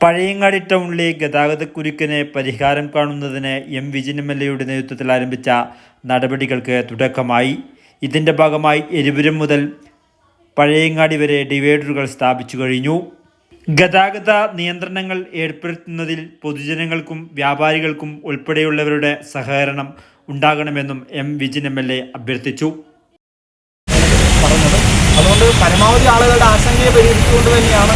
പഴയങ്ങാടി ടൗണിലെ ഗതാഗതക്കുരുക്കിന് പരിഹാരം കാണുന്നതിന് എം വിജയനമല്ലയുടെ നേതൃത്വത്തിൽ ആരംഭിച്ച നടപടികൾക്ക് തുടക്കമായി. ഇതിന്റെ ഭാഗമായി എരിപുരം മുതൽ പഴയങ്ങാടി വരെ ഡിവൈഡറുകൾ സ്ഥാപിച്ചു കഴിഞ്ഞു. ഗതാഗത നിയന്ത്രണങ്ങൾ ഏർപ്പെടുത്തുന്നതിൽ പൊതുജനങ്ങൾക്കും വ്യാപാരികൾക്കും ഉൾപ്പെടെയുള്ളവരുടെ സഹകരണം ഉണ്ടാകണമെന്നും M Vijin M L A അഭ്യർത്ഥിച്ചു അതുകൊണ്ട് പരമാവധി ആളുകളുടെ ആശങ്കയെ പരിഹരിച്ചുകൊണ്ട് തന്നെയാണ്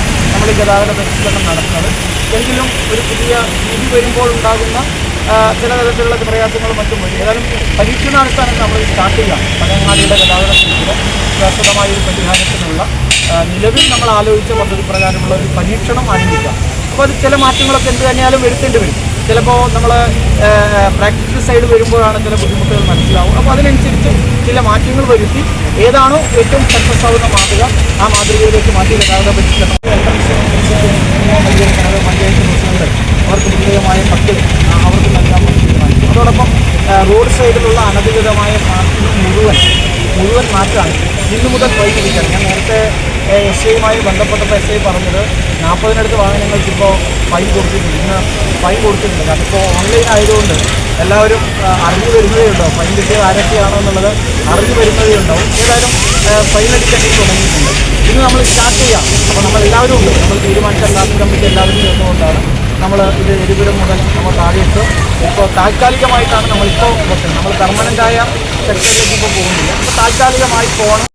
ഗതാഗത പരിഷ്കരണം നടത്തുന്നത്. എങ്കിലും ഒരു പുതിയ രീതി വരുമ്പോൾ ഉണ്ടാകുന്ന ചില തരത്തിലുള്ള പ്രയാസങ്ങളും മറ്റും വരും ഏതായാലും പരീക്ഷണാടിസ്ഥാനത്തിൽ നമ്മൾ സ്റ്റാർട്ട് ചെയ്യാം പനങ്ങാടിയുടെ ഗതാഗത സ്ഥിതിയിൽ ശാശ്വതമായ ഒരു പരിഹാരത്തിനുള്ള നിലവിൽ നമ്മൾ ആലോചിച്ച പദ്ധതി പ്രകാരമുള്ള ഒരു പരീക്ഷണം ആരംഭിക്കാം. അപ്പോൾ അത് ചില മാറ്റങ്ങളൊക്കെ എന്ത് തന്നെയാലും വരുത്തേണ്ടി വരും. ചിലപ്പോൾ നമ്മൾ പ്രാക്ടിക്കൽ സൈഡ് വരുമ്പോഴാണ് ചില ബുദ്ധിമുട്ടുകൾ മനസ്സിലാവും അപ്പോൾ അതിനനുസരിച്ച് ചില മാറ്റങ്ങൾ വരുത്തി ഏതാണോ ഏറ്റവും സക്സസ് ആവുന്ന മാതൃക ആ മാതൃകയിലേക്ക് മാറ്റി ഗതാഗത പരിഷ്കരണം നൽകിയിരിക്കുന്നത് പഞ്ചായത്ത് പ്രസിഡന്റ് അവർക്ക് പ്രത്യേകമായ പത്ത് അവർക്ക് വേണ്ടി തീരുമാനിച്ചു അതോടൊപ്പം റോഡ് സൈഡിലുള്ള അനധികൃതമായ പാർക്കിംഗ് മുഴുവൻ മുഴുവൻ മാറ്റാണ് ഇന്നു മുതൽ വൈകിരിക്കുകയാണ് ഞാൻ നേരത്തെ എസ് ഐയുമായി ബന്ധപ്പെട്ടപ്പോൾ എസ് ഐ പറഞ്ഞത് നാൽപ്പതിനടുത്ത് വാഹനങ്ങൾക്ക് ഇപ്പോൾ ഫൈൻ കൊടുത്തിട്ടുണ്ട്. ഇന്ന് ഫൈൻ കൊടുത്തിട്ടുണ്ട്. കാരണം ഇപ്പോൾ ഓൺലൈൻ ആയതുകൊണ്ട് എല്ലാവരും അറിഞ്ഞു വരുന്നതേ ഉണ്ടാവും ഫൈൻ കിട്ടിയത് ആരൊക്കെയാണോ എന്നുള്ളത് അറിഞ്ഞു വരുന്നതേ ഉണ്ടാവും ഏതായാലും ഫൈൻ അടിക്കാൻ തുടങ്ങിയിട്ടുണ്ട്. സ്റ്റാർട്ട് ചെയ്യാം. അപ്പോൾ നമ്മൾ എല്ലാവരും ഉണ്ട്. നമ്മൾ തീരുമാനിച്ച ട്രാഫിക് കമ്മിറ്റി എല്ലാവരും ചേർന്നുകൊണ്ടാണ് നമ്മൾ ഇത് എരിപുരം മുതൽ നമ്മൾ താഴെയിട്ട് ഇപ്പോൾ താൽക്കാലികമായിട്ടാണ് നമ്മളിപ്പോൾ വെക്കുന്നത്. നമ്മൾ പെർമനന്റായ സെക്ഷനിലേക്ക് ഇപ്പോൾ പോകുന്നില്ല. അപ്പോൾ താൽക്കാലികമായി പോകണം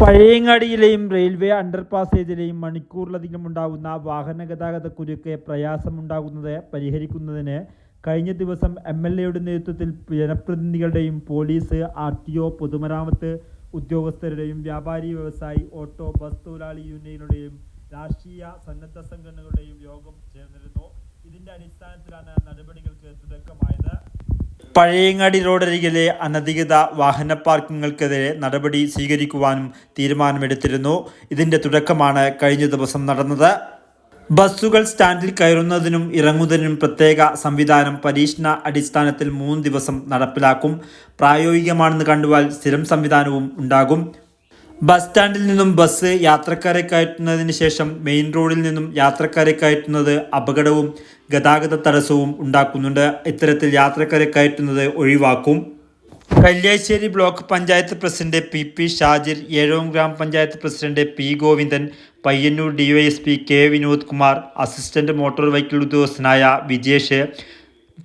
പഴയങ്ങാടിയിലെയും റെയിൽവേ അണ്ടർപാസേജിലെയും മണിക്കൂറിലധികം ഉണ്ടാകുന്ന വാഹന ഗതാഗത കുരുക്ക് പ്രയാസമുണ്ടാകുന്നത് പരിഹരിക്കുന്നതിന് കഴിഞ്ഞ ദിവസം എം എൽ എയുടെ നേതൃത്വത്തിൽ ജനപ്രതിനിധികളുടെയും പോലീസ് ആർ ടി ഒ പൊതുമരാമത്ത് ഉദ്യോഗസ്ഥരുടെയും വ്യാപാരി വ്യവസായി ഓട്ടോ ബസ് തൊഴിലാളി യൂണിയനുടെയും രാഷ്ട്രീയ സന്നദ്ധ സംഘടനകളുടെയും യോഗം ചേർന്നിരുന്നു. ഇതിന്റെ അടിസ്ഥാനത്തിലാണ് നടപടികൾക്ക് തുടക്കമായത്. പഴയങ്ങാടി റോഡരികിലെ അനധികൃത വാഹന പാർക്കിങ്ങുകൾക്കെതിരെ നടപടി സ്വീകരിക്കുവാനും തീരുമാനമെടുത്തിരുന്നു. ഇതിന്റെ തുടക്കമാണ് കഴിഞ്ഞ ദിവസം നടന്നത്. ബസ്സുകൾ സ്റ്റാൻഡിൽ കയറുന്നതിനും ഇറങ്ങുന്നതിനും പ്രത്യേക സംവിധാനം പരീക്ഷണ അടിസ്ഥാനത്തിൽ മൂന്ന് ദിവസം നടപ്പിലാക്കും. പ്രായോഗികമാണെന്ന് കണ്ടുവാൽ സ്ഥിരം സംവിധാനവും ഉണ്ടാകും. ബസ് സ്റ്റാൻഡിൽ നിന്നും ബസ് യാത്രക്കാരെ കയറ്റുന്നതിന് ശേഷം മെയിൻ റോഡിൽ നിന്നും യാത്രക്കാരെ കയറ്റുന്നത് അപകടവും ഗതാഗത തടസ്സവും ഉണ്ടാക്കുന്നുണ്ട്. ഇത്തരത്തിൽ യാത്രക്കാരെ കയറ്റുന്നത് ഒഴിവാക്കും. Kalliasseri block panchayat president P P Shajir Ezhome gramapanchayat president P Govindan Payyannur DYSP K Vinod Kumar assistant motor vehicle ഉദ്യോഗസ്ഥനായ വിജേഷ്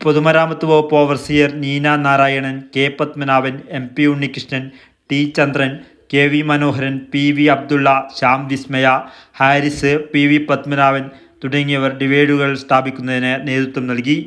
പൊതുമരാമത്ത് വകുപ്പ് overseer Neena Narayanan K Padmanabhan M P Unnikrishnan T Chandran K V Manoharan P V Abdulla Shyam Vismaya Haris P V Padmanabhan തുടങ്ങിയവർ ഡിവൈഡുകൾ സ്ഥാപിക്കുന്നതിന് നേതൃത്വം നൽകി.